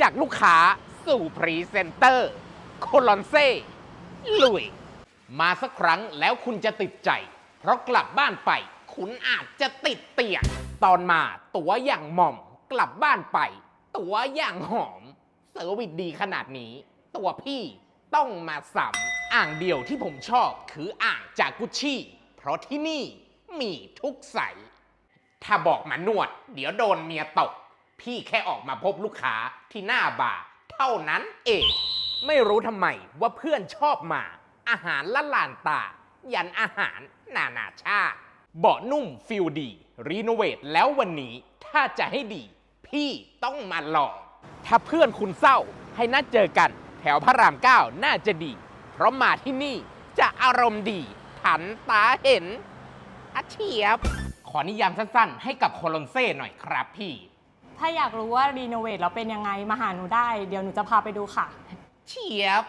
จากลูกค้าสู่พรีเซนเตอร์ โคลอนเซ่ลุย มาสักครั้งแล้วคุณจะติดใจ เพราะกลับบ้านไป คุณอาจจะติดเตียง ตอนมาตัวอย่างหม่อม กลับบ้านไป ตัวอย่างหอม เซอร์วิสดีขนาดนี้ ตัวพี่ต้องมาสัมอ่างเดียวที่ผมชอบคืออ่างจากกุชชี่ เพราะที่นี่มีทุกใส ถ้าบอกมานวด เดี๋ยวโดนเมียตก พี่แค่ออกมาพบลูกค้าที่หน้าบาร์เท่านั้นเอง ไม่รู้ทำไมว่าเพื่อนชอบมา อาหารละลานตา ยันอาหารนานาชาติ เบาะนุ่มฟิลดี รีโนเวทแล้ววันนี้ถ้าจะให้ดี พี่ต้องมาลอง ถ้าเพื่อนคุณเศร้าให้นัดเจอกัน แถวพระรามเก้าน่าจะดี เพราะมาที่นี่จะอารมณ์ดีผันตาเห็นอาเฉียบ ขอนิยามสั้นๆ ให้กับโคลอนเซ่หน่อยครับพี่ ถ้าอยากรู้ว่ารีโนเวทแล้วเป็นยังไงมาหาหนูได้ เดี๋ยวหนูจะพาไปดูค่ะ เฉียบ